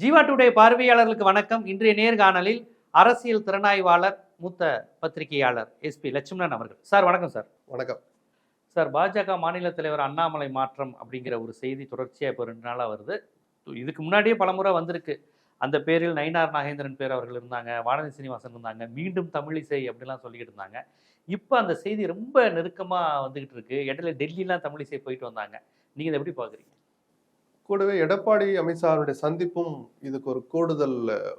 Jeeva today பார்வையாளர்களுக்கு வணக்கம். இன்றைய நேர்காணலில் அரசியல் திறனாய்வாளர் மூத்த பத்திரிகையாளர் எஸ்பி லட்சுமணன் அவர்கள். சார் வணக்கம் சார். வணக்கம். சார் பாஜக மாநில தலைவர் அண்ணாமலை மாற்றம் அப்படிங்கிற ஒரு செய்தி தொடர்ச்சியாக இப்போ ரெண்டு நாளாக வருது. இதுக்கு முன்னாடியே பலமுறை வந்திருக்கு. அந்த பேரில் நயினார் நாகேந்திரன் பேர் அவர்கள் இருந்தாங்க வானதி சீனிவாசன் இருந்தாங்க மீண்டும் தமிழிசை அப்படிலாம் சொல்லிக்கிட்டு இருந்தாங்க. இப்போ அந்த செய்தி ரொம்ப நெருக்கமாக வந்துகிட்டு இருக்கு. இடையில டெல்லிலாம் தமிழிசை போயிட்டு வந்தாங்க. நீங்கள் இதை எப்படி பார்க்குறீங்க கூடவே எடப்பாடி அமித்ஷாவுடைய சந்திப்பும் இதுக்கு ஒரு கூடுதல்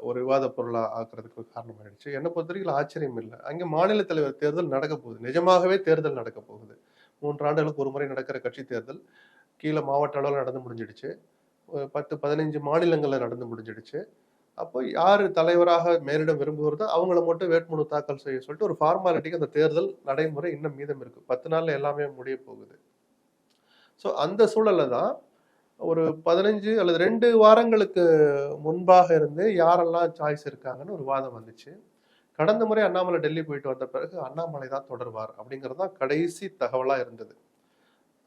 ஒரு விவாத பொருளாக ஆக்குறதுக்கு காரணமாயிடுச்சு. என்னை பொறுத்தவரைக்கும் ஆச்சரியம் இல்லை. அங்கே மாநில தலைவர் தேர்தல் நடக்க போகுது. நிஜமாகவே தேர்தல் நடக்க போகுது. மூன்று ஆண்டுகளுக்கு ஒரு முறை நடக்கிற கட்சி தேர்தல். கீழே மாவட்ட அளவில் நடந்து முடிஞ்சிடுச்சு. பத்து பதினஞ்சு மாநிலங்களில் நடந்து முடிஞ்சிடுச்சு. அப்போ யார் தலைவராக மேலிடம் விரும்புகிறதோ அவங்கள மட்டும் வேட்புமனு தாக்கல் செய்ய சொல்லிட்டு ஒரு ஃபார்மாலிட்டிக்கு அந்த தேர்தல் நடைமுறை இன்னும் மீதம் இருக்குது பத்து நாளில் எல்லாமே முடிய போகுது. ஸோ அந்த சூழல்ல தான் ஒரு பதினஞ்சு அல்லது ரெண்டு வாரங்களுக்கு முன்பாக இருந்து யாரெல்லாம் சாய்ஸ் இருக்காங்கன்னு ஒரு வாதம் வந்துச்சு. கடந்த முறை அண்ணாமலை டெல்லி போயிட்டு வந்த பிறகு அண்ணாமலை தான் தொடர்வார் அப்படிங்கிறது தான் கடைசி தகவலாக இருந்தது.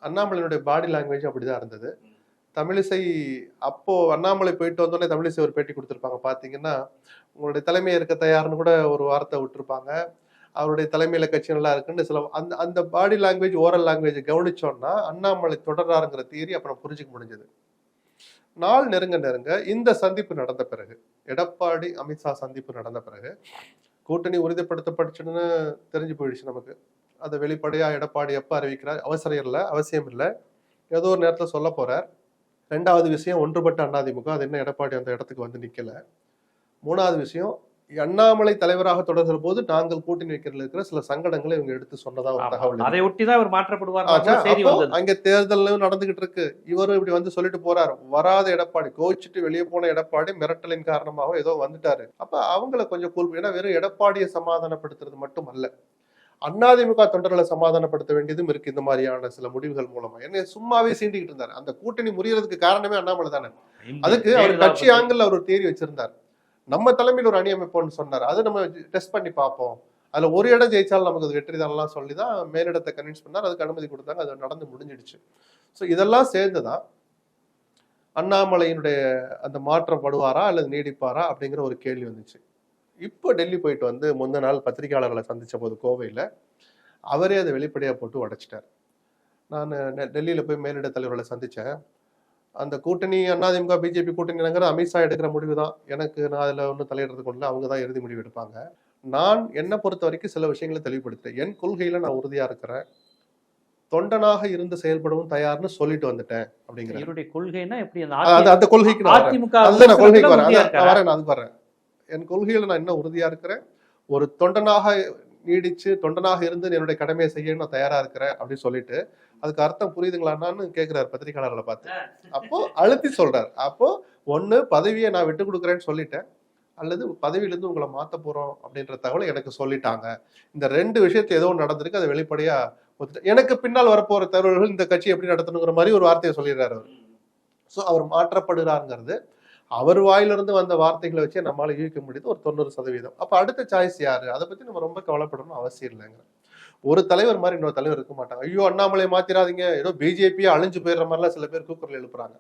அண்ணாமலையினுடைய பாடி லாங்குவேஜ் அப்படிதான் இருந்தது. தமிழிசை அப்போ அண்ணாமலை போயிட்டு வந்தோடனே தமிழிசை ஒரு பேட்டி கொடுத்துருப்பாங்க. பார்த்தீங்கன்னா உங்களுடைய தலைமை இருக்க தயார்னு கூட ஒரு வார்த்தை விட்டுருப்பாங்க. அவருடைய தலைமையில கட்சி நல்லா இருக்குன்னு சில அந்த அந்த பாடி லாங்குவேஜ் ஓரல் லாங்குவேஜ் கவனிச்சோம்னா அண்ணாமலை தொடர்றாருங்கிற தியரி அப்புறம் புரிஞ்சுக்க முடிஞ்சது. நாள் நெருங்க நெருங்க இந்த சந்திப்பு நடந்த பிறகு எடப்பாடி அமித்ஷா சந்திப்பு நடந்த பிறகு கூட்டணி உறுதிப்படுத்தப்பட்டுச்சுன்னு தெரிஞ்சு போயிடுச்சு நமக்கு. அதை வெளிப்படையா எடப்பாடி எப்போ அறிவிக்கிறார் அவசரம் இல்லை அவசியம் இல்லை. ஏதோ ஒரு நேரத்தில் சொல்ல போறார். ரெண்டாவது விஷயம் ஒன்றுபட்ட அதிமுக அது என்ன எடப்பாடி அந்த இடத்துக்கு வந்து நிற்கல மூணாவது விஷயம் அண்ணாமலை தலைவராக தொடர்கிற போது நாங்கள் கூட்டணி வைக்கிறதுல இருக்கிற சில சங்கடங்களை இவங்க எடுத்து சொன்னதா ஒரு தகவல். அதை ஒட்டி தான் இவர் மாற்றப்படுவார் அங்க தேர்தல் நடந்துகிட்டு இருக்கு. இவரும் இப்படி வந்து சொல்லிட்டு போறாரு. வராத எடப்பாடி கோச்சிட்டு வெளியே போன எடப்பாடி மிரட்டலின் காரணமாக ஏதோ வந்துட்டாரு. அப்ப அவங்கள கொஞ்சம் கூல் ஏன்னா வெறும் எடப்பாடியை சமாதானப்படுத்துறது மட்டும் அல்ல அதிமுக தொண்டர்களை சமாதானப்படுத்த வேண்டியதும் இருக்கு இந்த மாதிரியான சில முடிவுகள் மூலமா. என்ன சும்மாவே சீண்டிக்கிட்டு இருந்தாரு. அந்த கூட்டணி முறியறதுக்கு காரணமே அண்ணாமலை தானே அதுக்கு அவர் கட்சி ஆங்கிள் அவர் தேரி வச்சிருந்தார். நம்ம தலைமையில் ஒரு அணி அமைப்போம்னு சொன்னார். அதை நம்ம டெஸ்ட் பண்ணி பார்ப்போம். அதில் ஒரு இடம் ஜெயிச்சாலும் நமக்கு அது வெற்றி தானலாம் சொல்லி தான் மேலிடத்தை கன்வின்ஸ் பண்ணார். அதுக்கு அனுமதி கொடுத்தாங்க. அது நடந்து முடிஞ்சிடுச்சு. ஸோ இதெல்லாம் சேர்ந்து தான் அண்ணாமலையினுடைய அந்த மாற்றம் படுவாரா அல்லது நீடிப்பாரா அப்படிங்கிற ஒரு கேள்வி வந்துச்சு. இப்போ டெல்லி போயிட்டு வந்து முந்த நாள் பத்திரிகையாளர்களை சந்தித்த போது கோவையில் அவரே அதை வெளிப்படையாக போட்டு உடைச்சிட்டார். நான் டெல்லியில் போய் மேலிட தலைவர்களை சந்தித்தேன் அந்த கூட்டணி அதிமுக பிஜேபி கூட்டணிங்கிற அமித்ஷா எடுக்கிற முடிவு தான் எனக்கு நான் அதில் ஒன்றும் தலையிடுறது கொண்டு அவங்க தான் இறுதி முடிவு எடுப்பாங்க. நான் என்னை பொறுத்த வரைக்கும் சில விஷயங்களை தெளிவுபடுத்தேன் என் கொள்கையில நான் உறுதியா இருக்கிறேன். தொண்டனாக இருந்து செயல்படவும் தயார்னு சொல்லிட்டு வந்துட்டேன் அப்படிங்கிற எப்படி? அந்த கொள்கைக்கு நான் அதுதான் கொள்கைக்கு வரேன். நான்? வரேன் நான் அதுக்கு வரேன். என் கொள்கையில நான் என்ன உறுதியா இருக்கிறேன். ஒரு தொண்டனாக நீடிச்சு தொண்டனாக இருந்து என்னுடைய கடமையை செய்ய நான் தயாரா இருக்கிறேன் அப்படின்னு சொல்லிட்டு அதுக்கு அர்த்தம் புரியுதுங்களான்னு கேட்கிறாரு பத்திரிகையாளர்களை பார்த்து. அப்போ அழுத்தி சொல்றாரு. அப்போ ஒன்னு பதவியை நான் விட்டு கொடுக்குறேன்னு சொல்லிட்டேன். அல்லது பதவியிலிருந்து உங்களை மாற்ற போறோம் அப்படின்ற தகவலை எனக்கு சொல்லிட்டாங்க. இந்த ரெண்டு விஷயத்து ஏதோ ஒன்று நடந்திருக்கு அதை வெளிப்படையா எனக்கு பின்னால் வரப்போற தகவல்கள் இந்த கட்சி எப்படி நடத்தணுங்கிற மாதிரி ஒரு வார்த்தையை சொல்லிடுறாரு அவர். ஸோ அவர் மாற்றப்படுறாருங்கிறது அவர் வாயிலிருந்து வந்த வார்த்தைகளை வச்சு நம்மளால யூகிக்க முடியுது ஒரு தொண்ணூறு சதவீதம். அப்ப அடுத்த சாய்ஸ் யாரு? அதை பத்தி நம்ம ரொம்ப கவலைப்படணும் அவசியம் இல்லைங்க ஒரு தலைவர் மாதிரி இன்னொரு தலைவர் இருக்க மாட்டாங்க. ஐயோ அண்ணாமலை மாத்திராதீங்க. ஏதோ பிஜேபியே அழிஞ்சு போயிடுற மாதிரிலாம் சில பேர் கூக்குரல் எழுப்புறாங்க.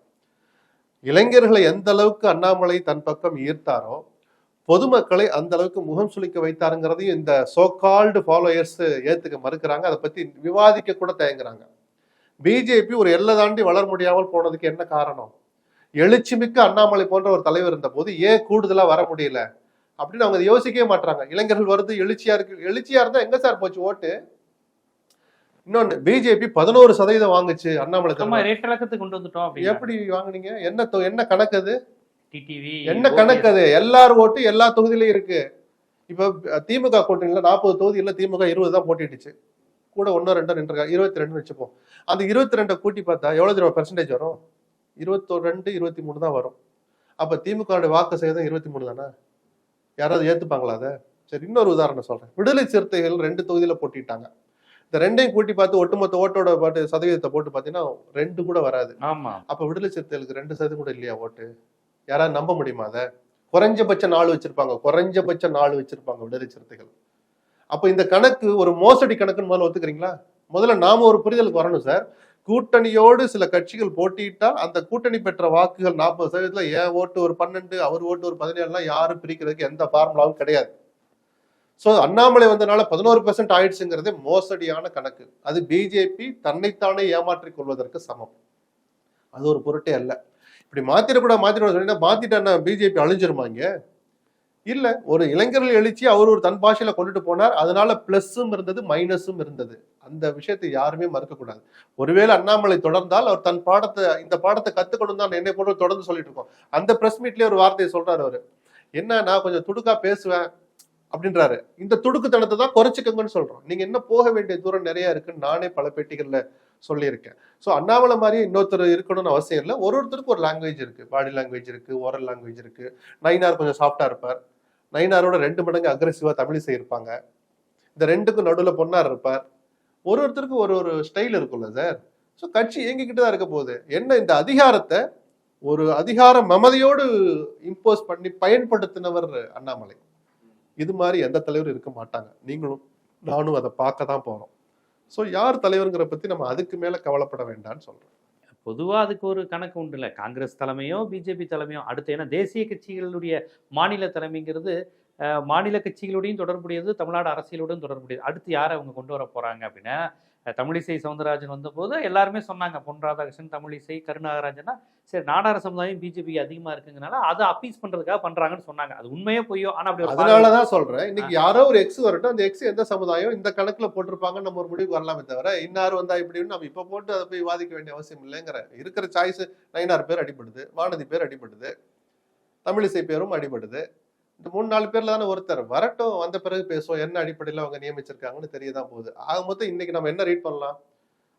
இளைஞர்களை எந்த அளவுக்கு அண்ணாமலை தன் பக்கம் ஈர்த்தாரோ பொதுமக்களை அந்த அளவுக்கு முகம் சுளிக்க வைத்தாருங்கிறதையும் இந்த சோகால்டு ஃபாலோயர்ஸ் ஏத்துக்க மறுக்கிறாங்க. அதை பத்தி விவாதிக்க கூட தயங்குறாங்க. பிஜேபி ஒரு எல்லை தாண்டி வளர முடியாமல் போனதுக்கு என்ன காரணம்? எழுச்சிமிக்க அண்ணாமலை போன்ற ஒரு தலைவர் இருந்த போது ஏன் கூடுதலா வர முடியல? அப்படின்னு அவங்க யோசிக்கவே மாட்டாங்க இளைஞர்கள் வருது எழுச்சியா இருக்கு. எழுச்சியா இருந்தா எங்க சார் போச்சு ஓட்டு? இன்னொன்னு பிஜேபி பதினோரு சதவீதம் வாங்குச்சு அண்ணாமலை கொண்டு வந்துட்டோம் எப்படி வாங்குனீங்க? என்ன என்ன கணக்கு அது? என்ன கணக்கு அது? எல்லார் ஓட்டு எல்லா தொகுதியிலும் இருக்கு. இப்ப திமுக கூட்டணியில நாற்பது தொகுதியில திமுக இருபது தான் போட்டிட்டுச்சு கூட ஒன்னோ ரெண்டோ நின்று இருபத்தி ரெண்டு வச்சுப்போம். அந்த இருபத்தி ரெண்டை கூட்டி பார்த்தா எவ்வளவு பெர்சன்டேஜ் வரும்? இருபத்தோ ரெண்டு இருபத்தி மூணு தான் வரும். அப்ப திமுக வாக்கு சதவீதம் இருபத்தி மூணு தானே? யாராவது ஏத்துப்பாங்களா அதை? சரி இன்னொரு உதாரணம் சொல்றேன். விடுதலை சிறுத்தைகள் ரெண்டு தொகுதியில போட்டிட்டாங்க. இந்த ரெண்டையும் கூட்டி பார்த்து ஒட்டுமொத்த ஓட்டோட பாட்டு சதவீதத்தை போட்டு பார்த்தீங்கன்னா ரெண்டு கூட வராது. ஆமா. அப்ப விடுதலை சிறுத்தைகளுக்கு ரெண்டு சதவீதம் கூட இல்லையா ஓட்டு? யாராவது நம்ப முடியுமா அதை? குறைஞ்சபட்ச நாள் வச்சிருப்பாங்க. குறைஞ்சபட்ச நாள் வச்சிருப்பாங்க விடுதலை சிறுத்தைகள். அப்ப இந்த கணக்கு ஒரு மோசடி கணக்குன்னு முதல்ல ஒத்துக்கிறீங்களா? முதல்ல நாம ஒரு புரிதலுக்கு வரணும் சார். கூட்டணியோடு சில கட்சிகள் போட்டியிட்டால் அந்த கூட்டணி பெற்ற வாக்குகள் நாற்பது சதவீதத்தில் என் ஓட்டு ஒரு பன்னெண்டு அவர் ஓட்டு ஒரு பதினேழுலாம் யாரும் பிரிக்கிறதுக்கு எந்த ஃபார்முலாவும் கிடையாது. ஸோ அண்ணாமலை வந்தனால பதினோரு பெர்சென்ட் ஆயிடுச்சுங்கிறதே மோசடியான கணக்கு. அது பிஜேபி தன்னைத்தானே ஏமாற்றிக் கொள்வதற்கு சமம். அது ஒரு பொருட்டே அல்ல. இப்படி மாத்திரக்கூட சொன்னீங்கன்னா மாத்திட்டா பிஜேபி அழிஞ்சிருமாங்க இல்ல ஒரு இளைஞர்கள் எழுச்சி அவர் ஒரு தன் பாஷையில கொண்டுட்டு போனார். அதனால பிளஸ்ஸும் இருந்தது மைனஸும் இருந்தது. அந்த விஷயத்தை யாருமே மறுக்க கூடாது ஒருவேளை அண்ணாமலை தொடர்ந்தால் அவர் தன் பாடத்தை இந்த பாடத்தை கத்துக்கணும் தான் என்னை போட்டு தொடர்ந்து சொல்லிட்டு இருக்கோம். அந்த பிரஸ் மீட்லயே ஒரு வார்த்தையை சொல்றாரு அவரு. என்ன நான் கொஞ்சம் துடுக்கா பேசுவேன்? அப்படின்றாரு. இந்த துடுக்குத்தனத்தை தான் குறைச்சிக்கங்கன்னு சொல்றோம். நீங்க என்ன போக வேண்டிய தூரம் நிறைய இருக்குன்னு நானே பல பேட்டிகள்ல சொல்லியிருக்கேன். ஸோ அண்ணாமலை மாதிரியே இன்னொருத்தர் இருக்கணும்னு அவசியம் இல்லை. ஒரு ஒருத்தருக்கு ஒரு லாங்குவேஜ் இருக்கு. பாடி லாங்குவேஜ் இருக்கு ஓரல் லாங்குவேஜ் இருக்கு. நைனார் கொஞ்சம் சாஃப்டா இருப்பார். நயினாரோட ரெண்டு மடங்கு அக்ரெசிவா தமிழிசை இருப்பாங்க இந்த ரெண்டுக்கும் நடுவில் பொன்னார் இருப்பார். ஒரு ஒருத்தருக்கும் ஒரு ஒரு ஸ்டைல் இருக்கும்ல சார் ஸோ கட்சி இயங்கிக்கிட்டு தான் இருக்க போகுது. என்ன இந்த அதிகாரத்தை ஒரு அதிகார மமதையோடு இம்போஸ் பண்ணி பயன்படுத்தினவர் அண்ணாமலை. இது மாதிரி எந்த தலைவரும் இருக்க மாட்டாங்க. நீங்களும் நானும் அதை பார்க்க தான் போகிறோம் ஸோ யார் தலைவருங்கிற பற்றி நம்ம அதுக்கு மேலே கவலைப்பட வேண்டாம்னு சொல்கிறோம் பொதுவா அதுக்கு ஒரு கணக்கு உண்டு இல்லை காங்கிரஸ் தலைமையோ பிஜேபி தலைமையோ அடுத்து ஏன்னா தேசிய கட்சிகளுடைய மாநில தலைமைங்கிறது மாநில கட்சிகளுடையும் தொடர்புடையது தமிழ்நாடு அரசியலுடன் தொடர்புடையது. அடுத்து யாரை அவங்க கொண்டு வர போறாங்க அப்படின்னா தமிழிசை சவுந்தரராஜன் வந்தபோது எல்லாருமே சொன்னாங்க பொன் ராதாகிருஷ்ணன் தமிழிசை கருணாகராஜனா சரி நாடார சமுதாயம் பிஜேபி அதிகமா இருக்குங்கனால அதை அப்பீஸ் பண்றதுக்காக பண்றாங்கன்னு சொன்னாங்க. அது உண்மையே பொய்யோ ஆனா அப்படி அதனாலதான் சொல்றேன். இன்னைக்கு யாரோ ஒரு எக்ஸ் வரட்டும் அந்த எக்ஸ் எந்த சமுதாயம் இந்த கணக்குல போட்டிருப்பாங்கன்னு நம்ம ஒரு முடிவுக்கு வரலாமே தவிர இன்னார் வந்தா இப்படின்னு நம்ம இப்ப போட்டு அதை போய் வாதிக்க வேண்டிய அவசியம் இல்லைங்கிற இருக்கிற சாய்ஸ் நைனார் பேர் அடிபடுது வானதி பேர் அடிபடுது தமிழிசை பேரும் அடிபடுது. இந்த மூணு நாலு பேர்ல தானே ஒருத்தர் வரட்டும் வந்த பிறகு பேசுவோம் என்ன அடிப்படையில் அவங்க நியமிச்சிருக்காங்கன்னு தெரியதான் போகுது. ஆக மொத்தம் இன்னைக்கு நம்ம என்ன ரீட் பண்ணலாம்?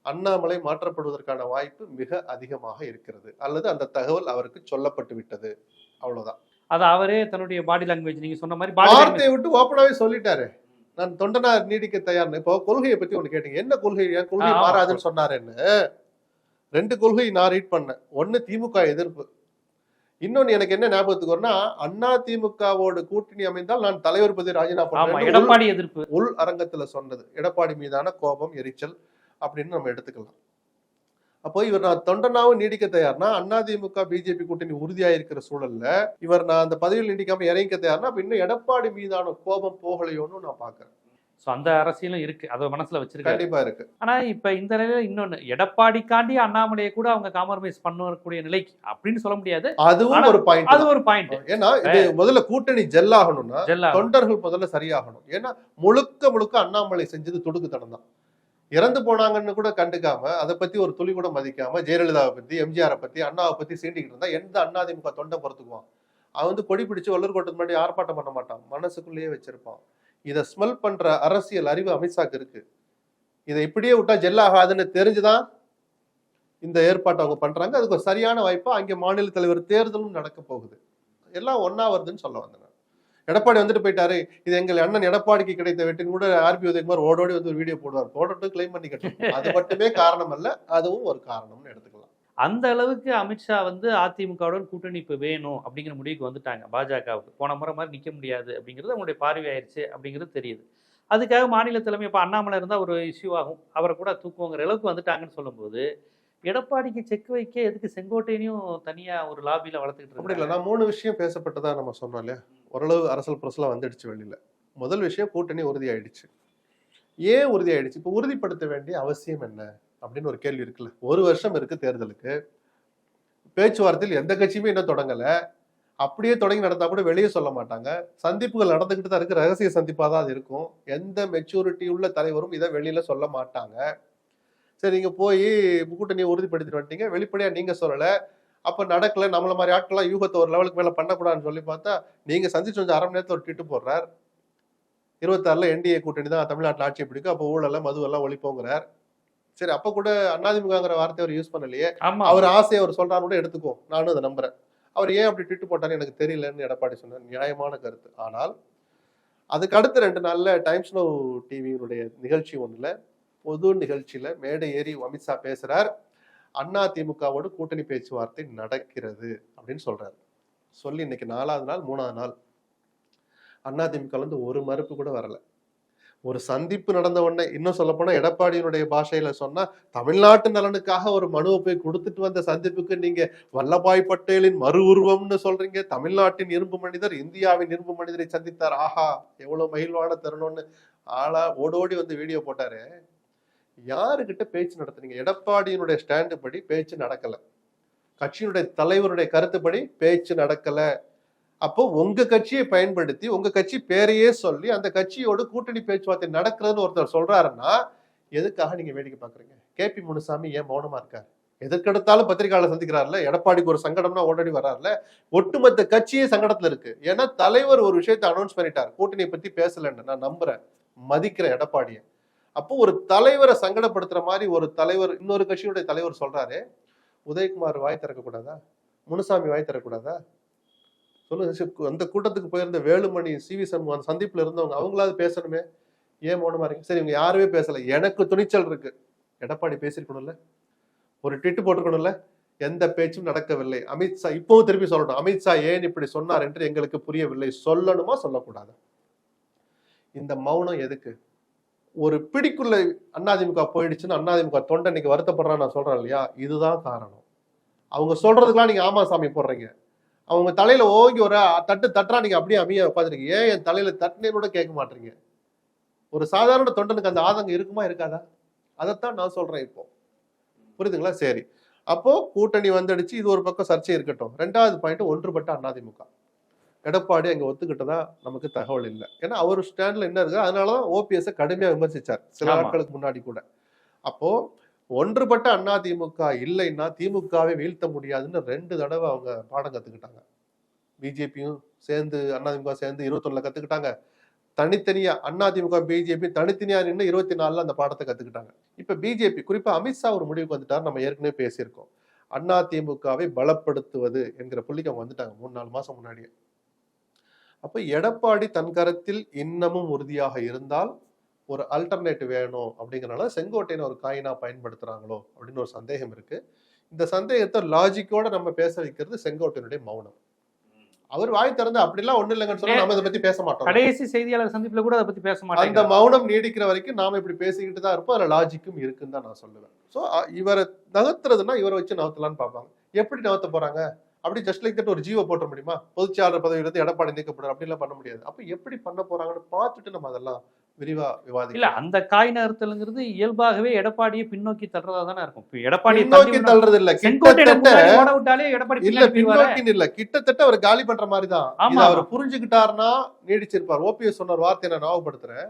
அண்ணாமலை மாற்றப்படுவதற்கான வாய்ப்பு மிக அதிகமாக இருக்கிறது. அல்லது அந்த தகவல் அவருக்கு சொல்லப்பட்டு விட்டது. அவ்வளவுதான். அது அவரே தன்னுடைய பாடி லாங்குவேஜ் நீங்க சொன்ன மாதிரி வார்த்தையை விட்டு ஓப்பனாவே சொல்லிட்டாரு. நான் தொண்டனார் நீடிக்க தயார்னு. இப்போ கொள்கையை பத்தி ஒண்ணு கேட்டீங்க. என்ன கொள்கை? கொள்கை. மாறாதுன்னு சொன்னாருன்னு. ரெண்டு கொள்கை நான் ரீட் பண்ணேன். ஒண்ணு திமுக எதிர்ப்பு. இன்னொன்னு எனக்கு என்ன ஞாபகத்துக்கு வரும்னா அண்ணா திமுகவோடு கூட்டணி அமைந்தால் நான் தலைவர் பதவி ராஜினாமா பண்ணுவேன் எடப்பாடி எதிர்ப்பு. உள் அரங்கத்துல சொன்னது. எடப்பாடி மீதான கோபம் எரிச்சல் அப்படின்னு நம்ம எடுத்துக்கலாம். அப்போ இவர் நான் தொண்டனாவும் நீடிக்க தயார்னா அதிமுக பிஜேபி கூட்டணி உறுதியா இருக்கிற சூழல்ல இவர் நான் அந்த பதவியில் நீடிக்காம இறங்கிக்க தயார்னா அப்ப இன்னும் எடப்பாடி மீதான கோபம் போகலையோன்னு நான் பாக்குறேன் சோ அந்த அரசியலும் இருக்கு. அதை மனசுல வச்சிருக்காரு. கண்டிப்பா இருக்கு. ஆனா இப்ப இந்த நிலையில இன்னொன்னு எடப்பாடிக்காண்டி அண்ணாமலையை கூட அவங்க காம்ப்ரமைஸ் பண்ணக்கூடிய நிலைக்கு அப்படின்னு சொல்ல முடியாது. அதுவும் ஒரு பாயிண்ட் அது ஒரு பாயிண்ட் ஏன்னா இது முதல்ல கூட்டணி ஜெல்லாகணும்னா ஜெல்லா தொண்டர்கள் முதல்ல சரியாகணும். ஏன்னா முழுக்க முழுக்க அண்ணாமலை செஞ்சது துடுக்குத்தனம் தான். இறந்து போனாங்கன்னு கூட கண்டுக்காம அதை பத்தி ஒரு துளி கூட மதிக்காம ஜெயலலிதாவை பத்தி எம்ஜிஆரை பத்தி அண்ணாவை பத்தி சீண்டிக்கிட்டு இருந்தா எந்த அண்ணாதிமுக தொண்டை பொறுத்துக்குவான்? அவன் வந்து கொடி பிடிச்சு வல்லூர் கோட்டத்துக்கு முன்னாடி ஆர்ப்பாட்டம் பண்ண மாட்டான். மனசுக்குள்ளேயே வச்சிருப்பான். இதை ஸ்மெல் பண்ற அரசியல் அறிவு அமித்ஷாக்கு இருக்கு. இதை இப்படியே விட்டா ஜெல்லாகாதுன்னு தெரிஞ்சுதான் இந்த ஏற்பாட்டை அவங்க பண்றாங்க. அதுக்கு ஒரு சரியான வாய்ப்பா அங்கே மாநில தலைவர் தேர்தலும் நடக்க போகுது. எல்லாம் ஒன்னா வருதுன்னு சொல்ல வந்தேன் எடப்பாடி வந்துட்டு போயிட்டாரு. இது எங்கள் அண்ணன் எடப்பாடிக்கு கிடைத்த வெற்றின்னு கூட ஆர்பி உதயகுமார் ஓடோடி வந்து ஒரு வீடியோ போடுவார். போடட்டும் கிளைம் பண்ணிக்கட்டும் அது மட்டுமே காரணம் அல்ல அதுவும் ஒரு காரணம்னு எடுத்துக்கலாம். அந்த அளவுக்கு அமித்ஷா வந்து அதிமுகவுடன் கூட்டணி இப்போ வேணும் அப்படிங்கிற முடிவுக்கு வந்துட்டாங்க. பாஜகவுக்கு. போன முறை மாதிரி நிற்க முடியாது அப்படிங்கிறது அவங்களுடைய பார்வையாயிருச்சு அப்படிங்கிறது தெரியுது. அதுக்காக மாநில தலைமை இப்போ அண்ணாமலை இருந்தால் ஒரு இஷ்யூ ஆகும். அவரை கூட தூக்குவோங்கிற அளவுக்கு வந்துட்டாங்கன்னு சொல்லும்போது எடப்பாடிக்கு செக் வைக்க எதுக்கு செங்கோட்டையனையும் தனியாக ஒரு லாபியில் வளர்த்துக்கிட்டு அப்படி இல்லை நான் மூணு விஷயம் பேசப்பட்டதா நம்ம சொன்னோம் இல்லையா? ஓரளவு அரசல் புரசலாக வந்துடுச்சு வெளியில். முதல் விஷயம் கூட்டணி உறுதியாயிடுச்சு. ஏன் உறுதியாயிடுச்சு? இப்போ உறுதிப்படுத்த வேண்டிய அவசியம் என்ன? அப்படின்னு ஒரு கேள்வி இருக்குல்ல. ஒரு வருஷம் இருக்கு தேர்தலுக்கு. பேச்சுவார்த்தையில் எந்த கட்சியுமே இன்னும் தொடங்கலை. அப்படியே தொடங்கி நடந்தால் கூட வெளியே சொல்ல மாட்டாங்க. சந்திப்புகள் நடந்துக்கிட்டு தான் இருக்கு. ரகசிய சந்திப்பாக தான் அது இருக்கும். எந்த மெச்சூரிட்டி உள்ள தலைவரும் இதை வெளியில சொல்ல மாட்டாங்க. சரி நீங்க போய் கூட்டணியை உறுதிப்படுத்திட்டு வந்துட்டீங்க. வெளிப்படையா நீங்க சொல்லலை. அப்போ நடக்கல. நம்மள மாதிரி ஆட்கள்லாம் யூகத்தை ஒரு லெவலுக்கு மேலே பண்ணக்கூடாதுன்னு சொல்லி பார்த்தா நீங்கள் சந்திச்சு வந்து அரை மணி நேரத்தில் ஒரு ட்விட்டு போடுறார். இருபத்தாறுல என்டிஏ கூட்டணி தான் தமிழ்நாட்டில் ஆட்சி பிடிக்கும். அப்போ ஊழல மதுவெல்லாம் ஒழிப்போங்கிறார். சரி அப்ப கூட அதிமுகங்கிற வார்த்தை அவர் யூஸ் பண்ணலையே. அவர் ஆசையை அவர் சொல்றாரு கூட எடுத்துக்கோ. நானும் அதை நம்புறேன். அவர் ஏன் அப்படி ட்விட்டு போட்டாரு? எனக்கு தெரியலன்னு எடப்பாடி சொன்னார். நியாயமான கருத்து. ஆனால் அதுக்கு அடுத்த ரெண்டு நாள்ல டைம்ஸ் நோ டிவியினுடைய நிகழ்ச்சி ஒண்ணுல பொது நிகழ்ச்சியில மேடை ஏறி அமித்ஷா பேசுறார். அண்ணா திமுகவோடு கூட்டணி பேச்சுவார்த்தை நடக்கிறது அப்படின்னு சொல்றாரு. சொல்லி இன்னைக்கு நாலாவது நாள் மூணாவது நாள். அண்ணா திமுக இருந்து ஒரு மறுப்பு கூட வரல. ஒரு சந்திப்பு நடந்த உடனே இன்னும் சொல்ல போனா எடப்பாடியினுடைய பாஷையில சொன்னா தமிழ்நாட்டு நலனுக்காக ஒரு மனுவை போய் கொடுத்துட்டு வந்த சந்திப்புக்கு நீங்க வல்லபாய் பட்டேலின் மறு உருவம்னு சொல்றீங்க. தமிழ்நாட்டின் இரும்பு மனிதர் இந்தியாவின் இரும்பு மனிதரை சந்தித்தார். ஆஹா எவ்வளவு மகிழ்வான தருணம்னு. ஆளா ஓடோடி வந்து வீடியோ போட்டாரு. யாருக்கிட்ட பேச்சு நடத்துனீங்க? எடப்பாடியினுடைய ஸ்டாண்டு படி பேச்சு நடக்கல. கட்சியினுடைய தலைவருடைய கருத்துப்படி பேச்சு நடக்கலை. அப்போ உங்க கட்சியை பயன்படுத்தி உங்க கட்சி பேரையே சொல்லி அந்த கட்சியோடு கூட்டணி பேச்சுவார்த்தை நடக்கிறதுன்னு ஒருத்தர் சொல்றாருன்னா எதுக்காக நீங்க வேடிக்கை பாக்குறீங்க கேபி முனுசாமி ஏன் மௌனமா இருக்காரு? எதற்கெடுத்தாலும் பத்திரிகையாளர் சந்திக்கிறார்ல? எடப்பாடிக்கு ஒரு சங்கடம்னா ஓடடி வர்றாருல ஒட்டுமொத்த கட்சியே சங்கடத்துல இருக்கு. ஏன்னா தலைவர் ஒரு விஷயத்தை அனௌன்ஸ் பண்ணிட்டார். கூட்டணியை பத்தி பேசலன்னு நான் நம்புறேன். மதிக்கிறேன் எடப்பாடியை. அப்போ ஒரு தலைவரை சங்கடப்படுத்துற மாதிரி ஒரு தலைவர் இன்னொரு கட்சியுடைய தலைவர் சொல்றாரு உதயகுமார் வாய் திறக்கக்கூடாதா? முனுசாமி வாய் திறக்கக்கூடாதா? சொல்லுங்க சி- அந்த கூட்டத்துக்கு போயிருந்த வேலுமணி சி வி சண்முகம் அந்த சந்திப்புல இருந்தவங்க அவங்களாவது பேசணுமே. ஏன் மௌனமா இருக்கு சரி இவங்க யாருமே பேசல. எனக்கு துணிச்சல் இருக்கு. எடப்பாடி பேசியிருக்கணும்ல? ஒரு ட்விட்டு போட்டிருக்கணும்ல? எந்த பேச்சும் நடக்கவில்லை. அமித்ஷா இப்பவும் திருப்பி சொல்லணும் அமித்ஷா ஏன் இப்படி சொன்னார் என்று எங்களுக்கு புரியவில்லை. சொல்லணுமா சொல்லக்கூடாது? இந்த மௌனம் எதுக்கு? ஒரு பிடிக்குள்ள அண்ணாதிமுக போயிடுச்சுன்னு அண்ணாதிமுக தொண்டை இன்னைக்கு வருத்தப்படுறான்னு நான் சொல்றேன் இல்லையா? இதுதான் காரணம். அவங்க சொல்றதுக்கெல்லாம் நீங்க ஆமா சாமி போடுறீங்க. அவங்க தலையில ஓங்கி ஒரு தட்டு தட்டுறா நீங்க அப்படியே அமைய உட்காந்துருக்கீங்க ஏன் என் தலையில தட்டுனேன்னு கூட கேட்க மாட்டீங்க? ஒரு சாதாரண தொண்டனுக்கு அந்த ஆதங்கம் இருக்குமா இருக்காதா? அதைத்தான் நான் சொல்றேன் இப்போ. புரியுதுங்களா? சரி. அப்போ கூட்டணி வந்துடுச்சு இது ஒரு பக்கம் சர்ச்சை இருக்கட்டும். ரெண்டாவது பாயிண்ட் ஒன்றுபட்ட அதிமுக எடப்பாடி அங்க ஒத்துக்கிட்டதா நமக்கு தகவல் இல்லை. ஏன்னா அவர் ஸ்டாண்ட்ல என்ன இருக்கு அதனாலதான் ஓபிஎஸ் கடுமையா விமர்சிச்சார். சில. நாட்களுக்கு முன்னாடி கூட. அப்போ ஒன்றுபட்ட அண்ணா திமுக இல்லைன்னா திமுகவை வீழ்த்த முடியாதுன்னு ரெண்டு தடவை அவங்க பாடம் கத்துக்கிட்டாங்க. பிஜேபியும் சேர்ந்து அண்ணா திமுக சேர்ந்து இருபத்தொன்னுல கத்துக்கிட்டாங்க. தனித்தனியா திமுக பிஜேபி தனித்தனியா நின்று இருபத்தி நாலுல அந்த பாடத்தை கத்துக்கிட்டாங்க. இப்ப பிஜேபி குறிப்பா அமித்ஷா ஒரு முடிவுக்கு வந்துட்டார் நம்ம ஏற்கனவே பேசியிருக்கோம். அண்ணா திமுகவை பலப்படுத்துவது என்கிற புள்ளிக்கு அவங்க வந்துட்டாங்க மூணு நாலு மாசம் முன்னாடியே. அப்ப எடப்பாடி தன் கருத்தில் இன்னமும் உறுதியாக இருந்தால் ஒரு அல்டர்னேட்டிவ் வேணும் அப்படிங்கறனால செங்கோட்டையன் ஒரு காயினா பயன்படுத்துறாங்களோ அப்படின்னு ஒரு சந்தேகம் இருக்கு. இந்த சந்தேகத்தை லாஜிக்கோட நம்ம பேச வைக்கிறது செங்கோட்டையனுடைய மௌனம். அவர் வாய் திறந்து அப்படிலாம் ஒண்ணு இல்லைங்கன்னு சொன்னா நம்ம இதை பத்தி பேச மாட்டோம். கடைசி செய்தியாளர் சந்திப்புல கூட அதை பத்தி பேச அந்த மாட்டாங்க மௌனம் நீடிக்கிற வரைக்கும் நாம இப்படி பேசிக்கிட்டு தான் இருப்போம். அதுல லாஜிக்கும் இருக்குன்னு தான் நான் சொல்லுவேன். சோ இவரை நகர்த்துறதுன்னா இவரை வச்சு நகர்த்தலாம்னு பார்ப்பாங்க. எப்படி நகர்த்த போறாங்க? அப்படி ஜஸ்ட் லைக் தட் ஒரு ஜீவோ போட்ட முடியுமா? பொதுச்செயலாளர் பதவியிலிருந்து எடப்பாடி நீக்கப்படுற அப்படிலாம் பண்ண முடியாது. அப்ப எப்படி பண்ண போறாங்கன்னு பார்த்துட்டு நம்ம அதெல்லாம் விரிவா இல்ல விவாதிக்கலாம் அந்த காய் நகர்த்தலுங்கிறது இயல்பாகவே எடப்பாடியை பின்னோக்கி தள்ளுறதா தானே இருக்கும். எடப்பாடி பின்னோக்கி தள்ளுறது இல்ல கிட்டத்தட்ட எடப்பாடி இல்ல. பின்னோக்கின்னு இல்ல. கிட்டத்தட்ட அவர் காலி பண்ற மாதிரி தான் ஆமா, அவர். புரிஞ்சுக்கிட்டாருன்னா நீடிச்சிருப்பார். ஓபிஎஸ் சொன்ன வார்த்தையை நான் ஞாபகப்படுத்துறேன்.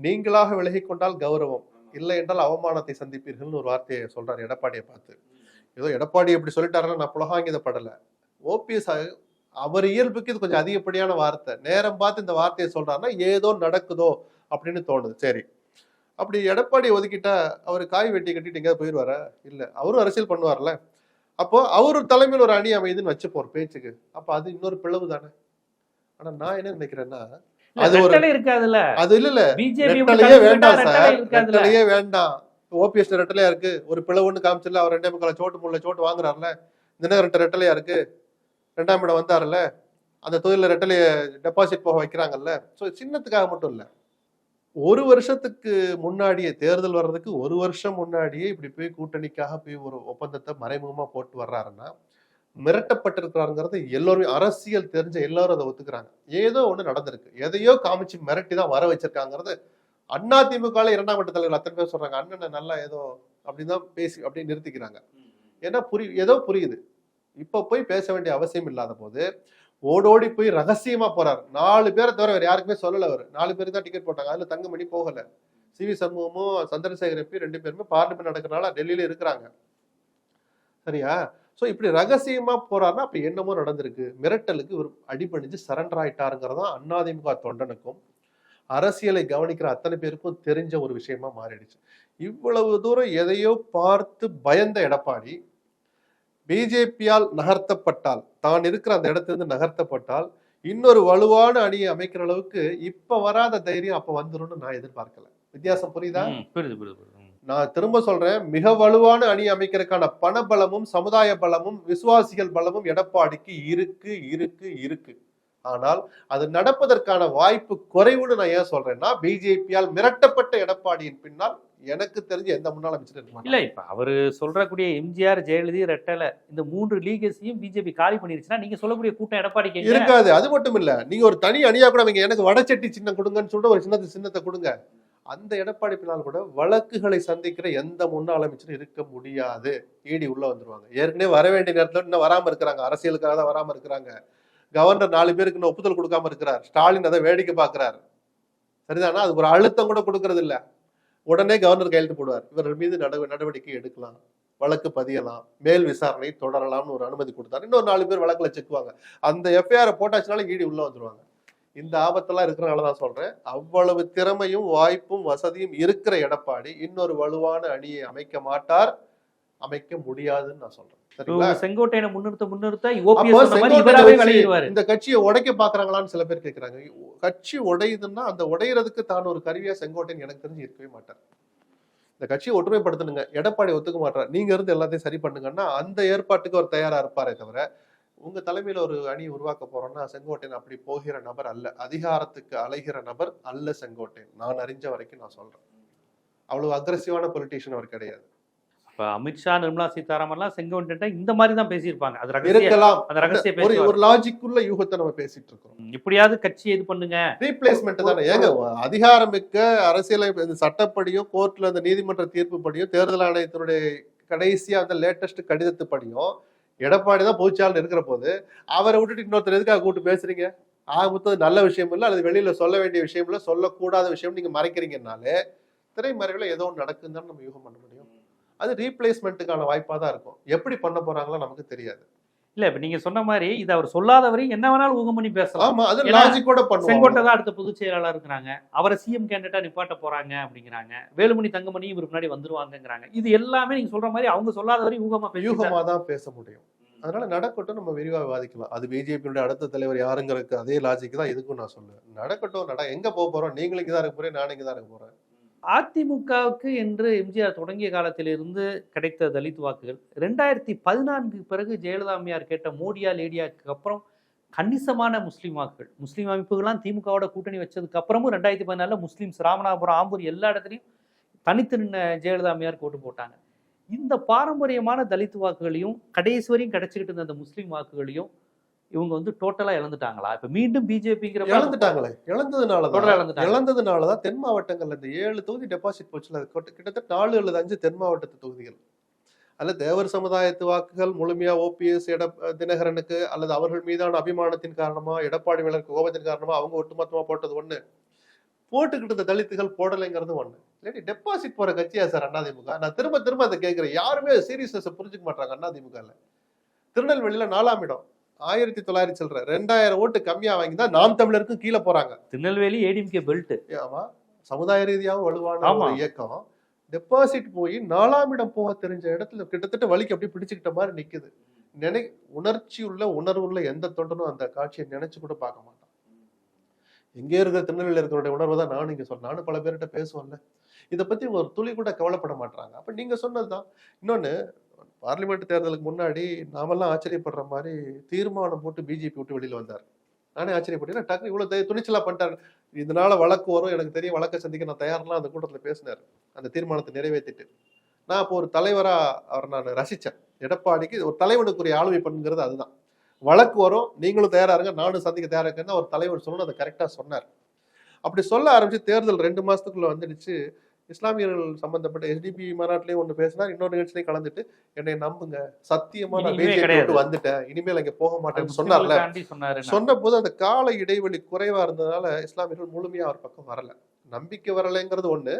நீங்களாக விலகிக் கொண்டால் கௌரவம். இல்லை என்றால் அவமானத்தை சந்திப்பீர்கள்னு ஒரு வார்த்தையை சொல்றாரு எடப்பாடியை பார்த்து. ஏதோ எடப்பாடி எப்படி சொல்லிட்டாருன்னா நான் புலகாங்கிதப்படல. ஓபிஎஸ் அவர் இயல்புக்கு இது கொஞ்சம் அதிகப்படியான வார்த்தை. நேரம் பார்த்து இந்த வார்த்தையை சொல்றாருன்னா ஏதோ நடக்குதோ அப்படின்னு தோணுது. சரி. அப்படி எடப்பாடி ஒதுக்கிட்டா அவர் காய் வெட்டி கட்டிட்டு எங்கேயாவது போயிடுவாரா இல்ல. அவரும் அரசியல் பண்ணுவார்ல. அப்போ அவர் தலைமையில் ஒரு அணி அமைதுன்னு வச்சுப்போம் ஒரு பேச்சுக்கு. அப்ப அது இன்னொரு பிளவு தானே. ஆனா நான் என்ன நினைக்கிறேன்னா அது ஒரு- இருக்காதுல்ல. அது இல்ல இல்ல. பிஜேபி ரெட்டலையே வேண்டாம் சார். இருக்காதுல்ல. ரெட்டலையே வேண்டாம். ஓபிஎஸ் ரெட்டலையா இருக்கு. ஒரு பிளவுன்னு காமிச்சல அவர் ரெண்டே முக்கால சோட்டு முள்ள சோட்டு வாங்குறாருல. தினகரன் ரெட்ட ரெட்டலையா இருக்கு. ரெண்டாம் இடம் வந்தார்ல அந்த தொழில ரெட்டலைய டெபாசிட் போக வைக்கிறாங்கல்ல. ஸோ சின்னத்துக்காக மட்டும் இல்லை ஒரு வருஷத்துக்கு முன்னாடியே தேர்தல் வர்றதுக்கு ஒரு வருஷம் முன்னாடியே இப்படி போய் கூட்டணிக்காக போய் ஒரு ஒப்பந்தத்தை மறைமுகமாக போட்டு வர்றாருன்னா மிரட்டப்பட்டிருக்கிறாருங்கிறது எல்லோருமே அரசியல் தெரிஞ்ச எல்லாரும் அதை ஒத்துக்கிறாங்க. ஏதோ ஒன்று நடந்திருக்கு. எதையோ காமிச்சு மிரட்டி தான் வர வச்சிருக்காங்கிறது அண்ணா திமுகவில் இரண்டாம் கட்ட தலைவர் அத்தனை பேர் சொல்றாங்க அண்ணனை நல்லா ஏதோ அப்படின்னு தான் பேசி அப்படியே நிறுத்திக்கிறாங்க. ஏன்னா புரி ஏதோ புரியுது. இப்போ போய் பேச வேண்டிய அவசியம் இல்லாத போது ஓடோடி போய் ரகசியமா போறாரு. நாலு பேரை தவிர வேற யாருக்குமே சொல்லல அவர். நாலு பேர் தான் டிக்கெட் போட்டாங்க. அதுல தங்கமணி போகல. சி வி சண்முகமும் சந்திரசேகர் எம்பி ரெண்டு பேருமே பார்லிமெண்ட் நடக்கிறனால டெல்லியில இருக்கிறாங்க. சரியா? ஸோ இப்படி ரகசியமா போறாருன்னா அப்ப என்னமோ நடந்திருக்கு. மிரட்டலுக்கு இவர் அடிபணிஞ்சு சரண்டர் ஆயிட்டாருங்கிறதான் அண்ணாதிமுக தொண்டனுக்கும் அரசியலை கவனிக்கிற அத்தனை பேருக்கும் தெரிஞ்ச ஒரு விஷயமா மாறிடுச்சு. இவ்வளவு தூரம் எதையோ பார்த்து பயந்த எடப்பாடி பிஜேபியால் நகர்த்தப்பட்டால் தான் இருக்கிற அந்த இடத்திலிருந்து நகர்த்தப்பட்டால் இன்னொரு வலுவான அணியை அமைக்கிற அளவுக்கு இப்ப வராத தைரியம் அப்ப வந்துரும்னு நான் எதிர்பார்க்கல. வித்தியாசம் புரியுதா? புரியுது. நான் திரும்ப சொல்றேன் மிக வலுவான அணி அமைக்கிறதுக்கான பண பலமும் சமுதாய பலமும் விசுவாசிகள் பலமும் எடப்பாடிக்கு இருக்கு இருக்கு இருக்கு. ஆனால் அது நடப்பதற்கான வாய்ப்பு குறைவுன்னு நான் ஏன் சொல்றேன்னா பிஜேபியால் மிரட்டப்பட்ட எடப்பாடியின் பின்னால் எனக்கு தெரிஞ்ச எந்த முன்னாள் அமைச்சரும் இருக்க. இல்ல இப்ப அவரு சொல்றக்கூடிய எம்ஜிஆர் ஜெயலலிதா ரெட்டலை இந்த மூன்று லீகஸையும் பிஜேபி காலி பண்ணிருச்சுன்னா நீங்க சொல்லக்கூடிய கூட்டம் எடப்பாடி இருக்காது அது மட்டும் இல்ல. நீங்க ஒரு தனி அணியா கூட அவங்க எனக்கு வடச்சட்டி சின்னம் கொடுங்கன்னு சொல்லிட்டு ஒரு சின்னத்து சின்னத்தை கொடுங்க. அந்த எடப்பாடி பின்னால் கூட வழக்குகளை சந்திக்கிற எந்த முன்னாள் அமைச்சரும் இருக்க முடியாது. ஈடி உள்ள வந்துருவாங்க. ஏற்கனவே வர வேண்டிய நேரத்துல இன்னும் வராம இருக்கிறாங்க. அரசியலுக்காக தான் வராம இருக்கிறாங்க. கவர்னர் நாலு பேருக்கு இன்னும் ஒப்புதல் கொடுக்காம இருக்கிறார். ஸ்டாலின் அதை வேடிக்கை பார்க்கிறார். சரிதானா? அது ஒரு அழுத்தம் கூட கொடுக்கறது இல்ல. உடனே கவர்னர் கையெழுத்து போடுவார். இவர்கள் மீது நடவ- நடவடிக்கை எடுக்கலாம். வழக்கு பதியலாம். மேல் விசாரணை தொடரலாம்னு ஒரு அனுமதி கொடுத்தாரு. இன்னொரு நாலு பேர் வழக்குல செக்குவாங்க. அந்த எஃப்ஐஆர் போட்டாச்சுனால ஈடி உள்ள வந்துருவாங்க. இந்த ஆபத்தெல்லாம் இருக்கிறனால தான் சொல்றேன். அவ்வளவு திறமையும் வாய்ப்பும் வசதியும் இருக்கிற எடப்பாடி இன்னொரு வலுவான அணியை அமைக்க மாட்டார். அமைக்க முடியாதுன்னு நான் சொல்றேன். சரிங்களா? செங்கோட்டையனை முன்னிறுத்த முன்னிறுத்த இந்த கட்சியை உடைக்க பாக்குறாங்களான்னு சில பேர் கேக்குறாங்க. கட்சி உடையுதுன்னா அந்த உடையறதுக்கு தான் ஒரு கருவியா செங்கோட்டையன் எனக்கு தெரிஞ்சு இருக்கவே மாட்டார். இந்த கட்சியை ஒற்றுமைப்படுத்தணுங்க. எடப்பாடி ஒத்துக்க மாட்டார் நீங்க இருந்து எல்லாத்தையும் சரி பண்ணுங்கன்னா அந்த ஏற்பாட்டுக்கு அவர் தயாரா இருப்பாரே தவிர உங்க தலைமையில ஒரு அணி உருவாக்க போறோம்னா செங்கோட்டையன் அப்படி போகிற நபர் அல்ல. அதிகாரத்துக்கு அலைகிற நபர் அல்ல செங்கோட்டையன். நான் அறிஞ்ச வரைக்கும் நான் சொல்றேன். அவ்வளவு அக்ரஸிவான பொலிட்டீஷியன் அவர் கிடையாது. இப்ப அமித்ஷா நிர்மலா சீதாராமன்லாம் செங்கோட்டையன் இந்த மாதிரி தான் பேசியிருப்பாங்க. அது ரகசிய இருக்கலாம். அந்த ரகசிய ஒரு பேச்சு ஒரு லாஜிக்குள்ள யூகத்தை நம்ம பேசிட்டு இருக்கோம் இப்படியாவது கட்சியை இது பண்ணுங்க. ரீப்ளேஸ்மெண்ட் தானே. ஏங்க அதிகாரமிக்க அரசியல் இந்த சட்டப்படியும் கோர்ட்ல அந்த நீதிமன்ற தீர்ப்பு படியும் தேர்தல் ஆணையத்தினுடைய கடைசியா அந்த லேட்டஸ்ட் கடிதத்து படியும் எடப்பாடி தான் பொதுச்சாளர் இருக்கிற போது அவரை விட்டுட்டு இன்னொருத்தர் எதுக்காக கூப்பிட்டு பேசுறீங்க? ஆக மொத்தம் நல்ல விஷயம் இல்லை அல்லது வெளியில சொல்ல வேண்டிய விஷயம் இல்லை சொல்லக்கூடாத விஷயம் நீங்க மறைக்கிறீங்கனாலே திரைமறைவில் ஏதோ ஒன்று நடக்குன்னு தான் நம்ம யூகம் பண்ண முடியும். அது ரீப்ளேஸ்மெண்ட்டுக்கான வாய்ப்பா தான் இருக்கும். எப்படி பண்ண போறாங்களோ நமக்கு தெரியாது. இல்ல இப்ப நீங்க சொன்ன மாதிரி இது அவர் சொல்லாதவரையும் என்ன வேணாலும் ஊகம் பண்ணி பேசலாம். ஆமா அது லாஜிக்கோட செங்கோட்டை பண்ணுவாங்க தான் அடுத்த பொதுச் செயலாளர் இருக்கிறாங்க. அவரை சிஎம் கேண்டிடேட்டா நிப்பாட்ட போறாங்க அப்படிங்கிறாங்க. வேலுமணி தங்கமணி இவர் முன்னாடி வந்துருவாங்கங்கிறாங்க. இது எல்லாமே நீங்க சொல்ற மாதிரி அவங்க சொல்லாதவரையும் ஊகமா பேசி யூகமா தான் பேச முடியும். அதனால நடக்கட்டும் நம்ம விரிவா விவாதிக்கலாம். அது பிஜேபியோட அடுத்த தலைவர் யாருங்கிறதுக்கு அதே லாஜிக் தான் இதுக்கும் நான் சொல்லுவேன். நடக்கட்டும் நட எங்க போக போறோம்? நீங்களும் இங்க தான் இருக்க போறேன் நானும் இங்க தான் இருக்க போறேன். அதிமுகவுக்கு என்று எம்ஜிஆர் தொடங்கிய காலத்திலிருந்து கிடைத்த தலித் வாக்குகள் ரெண்டாயிரத்தி பதினான்கு பிறகு ஜெயலலிதா அம்மையார் கேட்ட மோடியா லேடியாக்கு அப்புறம் கணிசமான முஸ்லீம் வாக்குகள். முஸ்லீம் அமைப்புகள்லாம் திமுகவோட கூட்டணி வச்சதுக்கு அப்புறமும் ரெண்டாயிரத்தி பதினாலில் முஸ்லீம்ஸ் ராமநாதபுரம் ஆம்பூர் எல்லா இடத்துலையும் தனித்து நின்ன ஜெயலலிதா அம்மையார் ஓட்டு போட்டாங்க. இந்த பாரம்பரியமான தலித் வாக்குகளையும் கடைசி வரையும் கிடைச்சிக்கிட்டு இருந்த அந்த முஸ்லீம் வாக்குகளையும் இவங்க வந்து டோட்டலா இழந்துட்டாங்களா? இப்ப மீண்டும் பிஜேபிங்கிற இழந்துட்டாங்களே. இழந்ததுனாலதான். இழந்துட்டாங்க. இழந்ததுனாலதான் தென் மாவட்டங்கள்ல இந்த ஏழு தொகுதி டெபாசிட் போச்சுல கிட்டத்தட்ட நாலு அல்லது அஞ்சு தென் மாவட்டத்து தொகுதிகள். அல்ல தேவர் சமுதாயத்து வாக்குகள் முழுமையா ஓபிஎஸ் எட தினகரனுக்கு அல்லது அவர்கள் மீதான அபிமானத்தின் காரணமா எடப்பாடி மேல இருக்க கோபத்தின் காரணமா அவங்க ஒட்டுமொத்தமா போட்டது ஒண்ணு. போட்டுக்கிட்டு இருந்த தலித்துகள் போடலைங்கிறது ஒண்ணு. இல்லாட்டி டெபாசிட் போற கட்சியா சார் அதிமுக நான் திரும்ப திரும்ப அதை கேட்கிறேன். யாருமே சீரியஸ்னஸ் புரிஞ்சுக்க மாட்டாங்க அதிமுகல திருநெல்வேலியில நாலாம் இடம். ஆயிரத்தி தொள்ளாயிரத்தி சில்லற. ரெண்டாயிரம் ஓட்டு கம்மியா வாங்கி தான் நாம் தமிழருக்கும் கீழே போறாங்க. திருநெல்வேலி ஏடிஎம்கே பெல்ட் ஆமா. சமுதாய ரீதியாகவும் வலுவான இயக்கம். டெபாசிட் போய் நாலாம் இடம் போக தெரிஞ்ச இடத்துல கிட்டத்தட்ட வலிக்கு அப்படியே பிடிச்சுக்கிட்ட மாதிரி நிக்குது. நினை உணர்ச்சி உள்ள உணர்வு உள்ள எந்த தொண்டனும் அந்த காட்சியை நினைச்சு கூட பார்க்க மாட்டான். எங்கே இருக்கிற திருநெல்வேலியில் இருக்கிறவருடைய உணர்வு தான் நானும் இங்க சொல்றேன் நானும் பல பேர்கிட்ட பேசுவேன்ல இதை பத்தி ஒரு துளி கூட கவலைப்பட மாட்டாங்க அப்ப நீங்க சொன்னதுதான். இன்னொன்னு பார்லிமெண்ட் தேர்தலுக்கு முன்னாடி நாமெல்லாம் ஆச்சரியப்படுற மாதிரி தீர்மானம் போட்டு பிஜேபி விட்டு வெளியில் வந்தார். நானே ஆச்சரியப்பட்டேன். டக்கு இவ்வளோ துணிச்சலாக பண்ணிட்டார். இதனால வழக்கு வரும். எனக்கு தெரியும் வழக்கை சந்திக்க நான் தயார்லாம் அந்த கூட்டத்தில் பேசினார். அந்த தீர்மானத்தை நிறைவேற்றிட்டு. நான் இப்போ ஒரு தலைவராக அவர் நான் ரசித்தேன் எடப்பாடிக்கு ஒரு தலைவனுக்குரிய ஆளுமை பண்ணுங்கிறது அதுதான். வழக்கு வரும். நீங்களும் தயாரா இருங்க நானும் சந்திக்க தயாராக இருக்கேன்னு ஒரு தலைவர் சொல்லணும் அதை கரெக்டாக சொன்னார். அப்படி சொல்ல ஆரம்பித்து தேர்தல் ரெண்டு மாதத்துக்குள்ளே வந்துடுச்சு. இஸ்லாமியர்கள் சம்பந்தப்பட்ட எஸ்டிபி மாநாட்டிலையும் ஒண்ணு பேசினார். இன்னொரு நிகழ்ச்சியிலையும் கலந்துட்டு என்னை நம்புங்க. சத்தியமா நான் பிஜேபி வந்துட்டேன். இனிமேல் அங்க போக மாட்டேன்னு சொன்னார்ல. சொன்ன போது அந்த கால இடைவெளி குறைவா இருந்ததால இஸ்லாமியர்கள் முழுமையா அவர் பக்கம் வரல. நம்பிக்கை வரலைங்கிறது ஒண்ணு.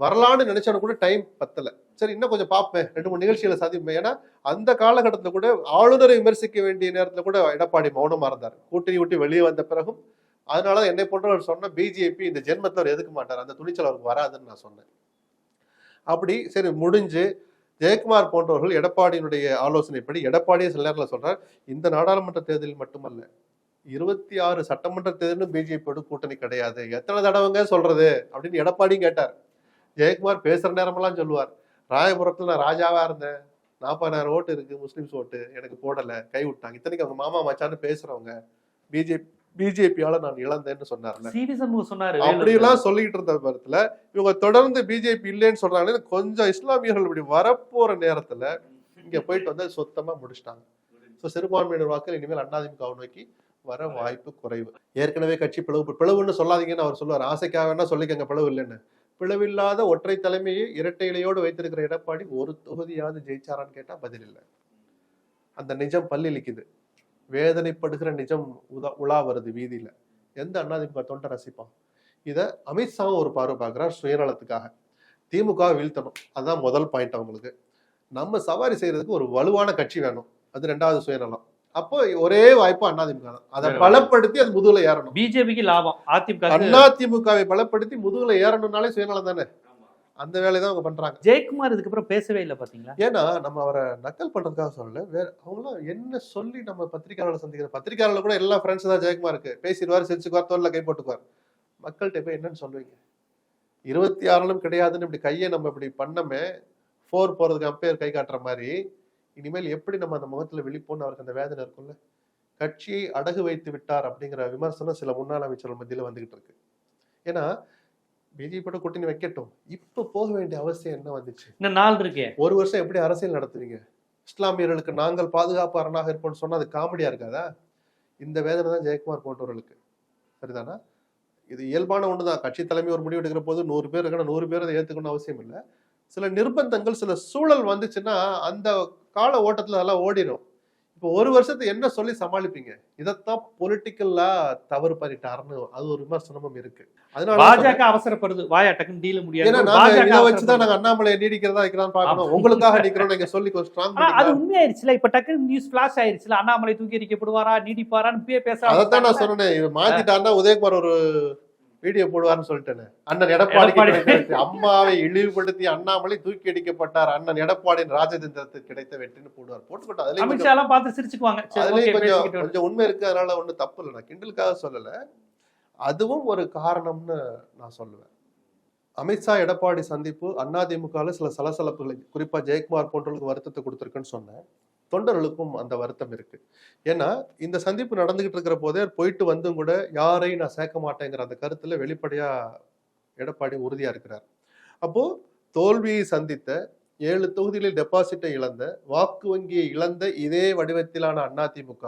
வரலான்னு நினைச்சவன கூட டைம் பத்தல. சரி இன்னும் கொஞ்சம் பார்ப்பேன். ரெண்டு மூணு நிகழ்ச்சிகளை சந்திப்பேன். ஏன்னா அந்த காலகட்டத்துல கூட ஆளுநரை விமர்சிக்க வேண்டிய நேரத்துல கூட எடப்பாடி மௌனமா இருந்தார். கூட்டணி விட்டு வெளியே வந்த பிறகும் அதனால என்னை போன்றவர் சொன்ன பிஜேபி இந்த ஜென்மத்தில் அவர் எதுக்க மாட்டார்? அந்த துணிச்சல் அவருக்கு வராதுன்னு நான் சொன்னேன். அப்படி சரி முடிஞ்சு ஜெயக்குமார் போன்றவர்கள் எடப்பாடியினுடைய ஆலோசனைப்படி எடப்பாடியே சில நேரத்தில் சொல்றார் இந்த நாடாளுமன்ற தேர்தலில் மட்டுமல்ல இருபத்தி ஆறு சட்டமன்ற தேர்தலும் பிஜேபியோட கூட்டணி கிடையாது. எத்தனை தடவைங்க சொல்றது? அப்படின்னு எடப்பாடியும் கேட்டார். ஜெயக்குமார் பேசுற நேரமெல்லாம் சொல்லுவார். ராயபுரத்துல நான் ராஜாவா இருந்தேன். நாற்பதாயிரம் ஓட்டு இருக்கு முஸ்லிம்ஸ் ஓட்டு எனக்கு போடலை கை விட்டாங்க. இத்தனைக்கு அவங்க மாமா மச்சான்னு பேசுறவங்க பிஜேபி பிஜேபியால நான் இழந்தேன்னு சொன்னார்ல சொன்னாரு அப்படியெல்லாம் சொல்லிட்டு இருந்த நேரத்துல இவங்க தொடர்ந்து பிஜேபி இல்லைன்னு சொல்றாங்க கொஞ்சம் இஸ்லாமியர்கள் இப்படி வரப்போற நேரத்துல இங்க போயிட்டு வந்து சொத்தமா முடிச்சிட்டாங்க. ஸோ சிறுபான்மையினர் வாக்கள் இனிமேல் அண்ணாதிமுக நோக்கி வர வாய்ப்பு குறைவு. ஏற்கனவே கட்சி பிளவு பிளவுன்னு சொல்லாதீங்கன்னு அவர் சொல்லுவார். ஆசைக்காக வேணா சொல்லிக்கங்க பிளவு இல்லைன்னு. பிளவில்லாத ஒற்றை தலைமையை இரட்டை இலையோடு வைத்திருக்கிற எடப்பாடி ஒரு தொகுதியாவது ஜெயிச்சாரான்னு கேட்டா பதில் இல்லை. அந்த நிஜம் பல்லிழிக்குது வேதனைப்படுகிற நிஜம் உதா உலா வருது வீதியில. எந்த அண்ணாதிமுக தொண்டை ரசிப்பான்? இதை அமித்ஷாவும் ஒரு பார்வை பார்க்குறார் சுயநலத்துக்காக. திமுக வீழ்த்தணும். அதுதான் முதல் பாயிண்ட் அவங்களுக்கு. நம்ம சவாரி செய்யறதுக்கு ஒரு வலுவான கட்சி வேணும். அது ரெண்டாவது சுயநலம். அப்போ ஒரே வாய்ப்பு அதிமுக தான். அதை பலப்படுத்தி அது முதுகுல ஏறணும். பிஜேபிக்கு லாபம். அதிமுக அதிமுகவை பலப்படுத்தி முதுகுல ஏறணும்னாலே சுயநலம் தானே? அந்த வேலையை தான் அவங்க பண்றாங்க. ஜெயக்குமார் இதுக்கப்புறம் பேசவே இல்லை பாத்தீங்களா? ஏன்னா நம்ம அவரை நக்கல் பண்றதுக்காக சொல்லல. வேற அவங்களாம் என்ன சொல்லி நம்ம பத்திரிகையாளர் சந்திக்கிற பத்திரிகையாளர் கூட எல்லா ஃப்ரெண்ட்ஸ் தான் ஜெயக்குமாருக்கு பேசிடுவார் சிரிச்சுக்குவார் தோல்ல கை போட்டுக்குவார். மக்கள்கிட்ட போய் என்னன்னு சொல்லுவீங்க? இருபத்தி ஆறிலும் கிடையாதுன்னு இப்படி கையை நம்ம இப்படி பண்ணமே ஃபோர் போறதுக்கு அம்பையர் கை காட்டுற மாதிரி இனிமேல் எப்படி நம்ம அந்த முகத்துல விழிப்போம்னு அவருக்கு அந்த வேதனை இருக்கும்ல? கட்சியை அடகு வைத்து விட்டார் அப்படிங்கிற விமர்சனம் சில முன்னாள் அமைச்சர்கள் மத்தியில வந்துகிட்டு இருக்கு. ஏன்னா பிஜேபியோட கூட்டணி வைக்கட்டும். இப்ப போக வேண்டிய அவசியம் என்ன வந்துச்சு? இன்னும் நாள் இருக்கே. ஒரு வருஷம் எப்படி அரசியல் நடத்துவீங்க? இஸ்லாமியர்களுக்கு நாங்கள் பாதுகாப்பு அரணாக இருப்போம்னு சொன்னா அது காமெடியா இருக்காதா? இந்த வேதனை தான் ஜெயக்குமார் போன்றவர்களுக்கு. சரிதானா? இது இயல்பான ஒண்ணுதான். கட்சி தலைமை ஒரு முடிவு எடுக்கிற போது நூறு பேர் இருக்கணும் நூறு பேர் அதை ஏத்துக்கணும் அவசியம் இல்லை. சில நிர்பந்தங்கள் சில சூழல் வந்துச்சுன்னா அந்த கால ஓட்டத்துல அதெல்லாம் ஓடிடும் இப்போ ஒரு வருஷத்தை என்ன சொல்லி சமாளிப்பீங்க? இதைத்தான் பொலிட்டிக்கல்லா தவறு பண்ணிட்டாருன்னு அது ஒரு விமர்சனமும் இருக்கு. அதனால தான் பாஜக அவசரப்படுது. வாயா டக்குன்னு டீல ஏன்னா முடியாது நாங்க பாஜக இதை வச்சுதான். நாங்க அண்ணாமலையை நீடிக்கிறதா வைக்கிறான்னு பார்க்கணும். உங்களுக்காக நிக்கிறோம் நீங்க சொல்லி கொஞ்சம் ஸ்ட்ராங் அது உண்மையாயிருச்சுல. இப்ப டக்குன்னு நியூஸ் பிளாஷ் ஆயிருச்சுல. அண்ணாமலை தூக்கி எறிக்கப்படுவாரா நீடிப்பாரான்னு இப்பயே பேச அதைத்தான் நான் சொன்னேன். மாத்திட்டாருன்னா உதயகுமார் ஒரு வீடியோ போடுவார்னு சொல்லிட்டேனே. அண்ணன் எடப்பாடி. அம்மாவை இழிவுபடுத்தி அண்ணாமலை தூக்கி அடிக்கப்பட்டார். அண்ணன் எடப்பாடியின் ராஜதந்திரத்துக்கு கிடைத்த வெற்றின்னு போடுவார். போட்டுக்கிட்டோம். அதுலயும் கொஞ்சம் பார்த்து சிரிச்சுக்குவாங்க. அதுலயும் கொஞ்சம் உண்மை இருக்கு. அதனால ஒண்ணும் தப்பு இல்லை. நான் கிண்டலுக்காக சொல்லல. அதுவும் ஒரு காரணம்னு நான் சொல்லுவேன். அமித்ஷா எடப்பாடி சந்திப்பு அதிமுகல சில சலசலப்புகளை குறிப்பா ஜெயக்குமார் போன்றவர்களுக்கு வருத்தத்தை கொடுத்துருக்குன்னு சொன்னேன். தொண்டர்களுக்கும் அந்த வருத்தம் இருக்கு. ஏன்னா இந்த சந்திப்பு நடந்துகிட்டு இருக்கிற போதே போயிட்டு வந்தும் கூட யாரையும் நான் சேர்க்க மாட்டேங்கிற அந்த கருத்துல வெளிப்படையா எடப்பாடி உறுதியா இருக்கிறார். அப்போ தோல்வியை சந்தித்த ஏழு தொகுதிகளில் டெபாசிட்டை இழந்த வாக்கு வங்கியை இழந்த இதே வடிவத்திலான அதிமுக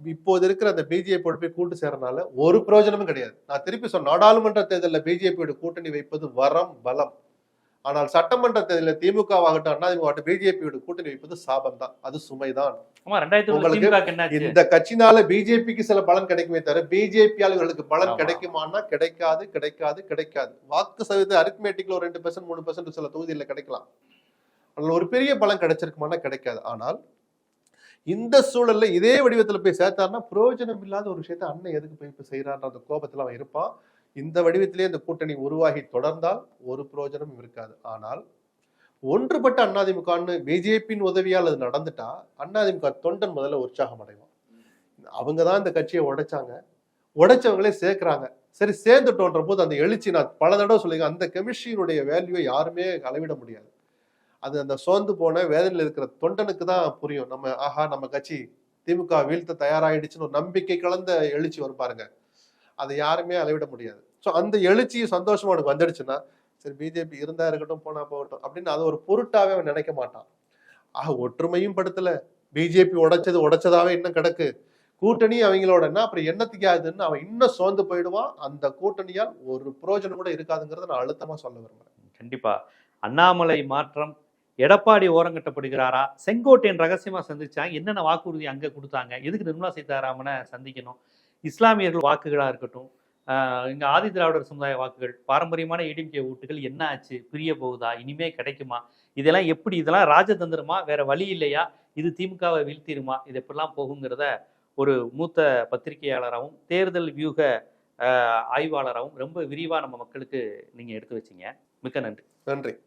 இப்போது இருக்கிற அந்த பிஜேபியோட போய் கூட்டு சேரனால ஒரு பிரயோஜனமும் கிடையாது. நான் திருப்பி சொன்ன நாடாளுமன்ற தேர்தலில் பிஜேபியோட கூட்டணி வைப்பது வரம் பலம். ஆனால் சட்டமன்ற தேர்தலில் திமுக ஆகட்டும் அதிமுக ஆகட்டும் பிஜேபியோட கூட்டணி வைப்பது சாபம் தான் அது சுமைதான். உங்களுக்கு இந்த கட்சினால பிஜேபிக்கு சில பலன் கிடைக்குமே தவிர பிஜேபி ஆளுகளுக்கு பலன் ஆமா. கிடைக்குமான்னா கிடைக்காது கிடைக்காது கிடைக்காது. வாக்கு சதவீத அரித்மேட்டிக்ல ஒரு ரெண்டு பெர்சன்ட் மூணு பெர்சன்ட் சில தொகுதியில் கிடைக்கலாம். அதுல ஒரு பெரிய பலன் கிடைச்சிருக்குமானா கிடைக்காது. ஆனால் இந்த சூழல்ல இதே வடிவத்துல போய் சேர்த்தாருன்னா பிரயோஜனம் இல்லாத ஒரு விஷயத்த அண்ணன் எதுக்கு போய் இப்ப செய்யறான்ற அந்த கோபத்துல அவன் இருப்பான். இந்த வடிவத்திலே இந்த கூட்டணி உருவாகி தொடர்ந்தால் ஒரு பிரயோஜனம் இருக்காது. ஆனால் ஒன்றுபட்ட அண்ணாதிமுகன்னு பிஜேபியின் உதவியால் அது நடந்துட்டா அண்ணாதிமுக தொண்டன் முதல்ல உற்சாகம் அடைவான். அவங்க தான் இந்த கட்சியை உடைச்சாங்க. உடைச்சவங்களே சேர்க்குறாங்க. சரி சேர்ந்துட்டோன்ற போது அந்த எழுச்சி நான் பல தடவை சொல்லியிருக்கேன். அந்த கெமிஸ்ட்ரியினுடைய வேல்யூவை யாருமே அளவிட முடியாது. அது அந்த சோர்ந்து போன வேதனையில் இருக்கிற தொண்டனுக்கு தான் புரியும். நம்ம ஆஹா நம்ம கட்சி திமுக வீழ்த்த தயாராகிடுச்சுன்னு ஒரு நம்பிக்கை கலந்த எழுச்சி வரும் பாருங்க. அதை யாருமே அளவிட முடியாது. ஸோ அந்த எழுச்சியும் சந்தோஷமா உனக்கு வந்துடுச்சுன்னா சரி பிஜேபி இருந்தா இருக்கட்டும் போனா போகட்டும் அப்படின்னு அது ஒரு பொருட்டாவே அவன் நினைக்க மாட்டான். ஆக ஒற்றுமையும் படுத்தல. பிஜேபி உடைச்சது உடைச்சதாவே இன்னும் கிடக்கு. கூட்டணி அவங்களோடனா அப்புறம் என்னத்துக்கு ஆகுதுன்னு அவன் இன்னும் சோர்ந்து போயிடுவான். அந்த கூட்டணியால் ஒரு பிரயோஜனம் கூட இருக்காதுங்கிறத நான் அழுத்தமா சொல்ல விரும்புறேன். கண்டிப்பா. அண்ணாமலை மாற்றம் எடப்பாடி ஓரங்கட்டப்படுகிறாரா? செங்கோட்டையன் ரகசியமா சந்திச்சாங்க என்னென்ன வாக்குறுதி அங்க கொடுத்தாங்க? எதுக்கு நிர்மலா சீதாராமனை சந்திக்கணும்? இஸ்லாமியர்கள் வாக்குகளா இருக்கட்டும் இங்கே ஆதி திராவிடர் சமுதாய வாக்குகள் பாரம்பரியமான ஏடிஎம்கே ஓட்டுகள் என்ன ஆச்சு? பிரிய போகுதா? இனிமே கிடைக்குமா? இதெல்லாம் எப்படி? இதெல்லாம் ராஜதந்திரமா? வேற வழி இல்லையா? இது திமுகவை வீழ்த்திருமா இது எப்படிலாம் போகுங்கிறத ஒரு மூத்த பத்திரிகையாளராகவும் தேர்தல் வியூக ஆய்வாளராகவும் ரொம்ப விரிவாக நம்ம மக்களுக்கு நீங்கள் எடுத்து வச்சிங்க. மிக்க நன்றி. நன்றி.